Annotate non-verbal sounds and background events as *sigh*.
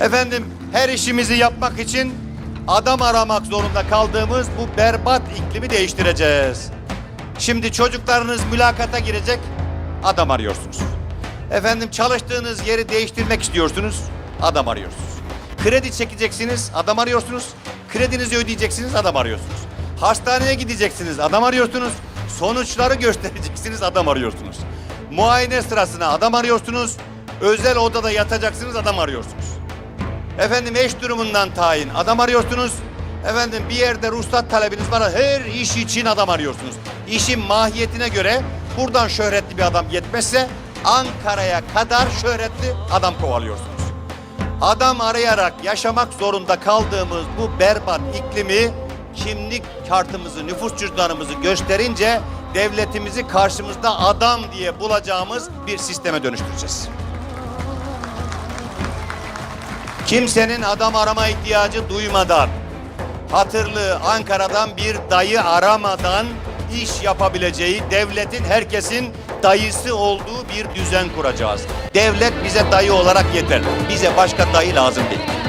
Efendim her işimizi yapmak için adam aramak zorunda kaldığımız bu berbat iklimi değiştireceğiz. Şimdi çocuklarınız mülakata girecek, adam arıyorsunuz. Efendim çalıştığınız yeri değiştirmek istiyorsunuz, adam arıyorsunuz. Kredi çekeceksiniz, adam arıyorsunuz. Kredinizi ödeyeceksiniz, adam arıyorsunuz. Hastaneye gideceksiniz, adam arıyorsunuz. Sonuçları *laughs* göstereceksiniz, adam arıyorsunuz. Muayene sırasına adam arıyorsunuz. Özel odada yatacaksınız, adam arıyorsunuz. Efendim eş durumundan tayin adam arıyorsunuz. Efendim bir yerde ruhsat talebiniz var. Her iş için adam arıyorsunuz. İşin mahiyetine göre buradan şöhretli bir adam yetmezse Ankara'ya kadar şöhretli adam kovalıyorsunuz. Adam arayarak yaşamak zorunda kaldığımız bu berbat iklimi kimlik kartımızı, nüfus cüzdanımızı gösterince devletimizi karşımızda adam diye bulacağımız bir sisteme dönüştüreceğiz. Kimsenin adam arama ihtiyacı duymadan, hatırlı Ankara'dan bir dayı aramadan iş yapabileceği, devletin herkesin dayısı olduğu bir düzen kuracağız. Devlet bize dayı olarak yeter. Bize başka dayı lazım değil.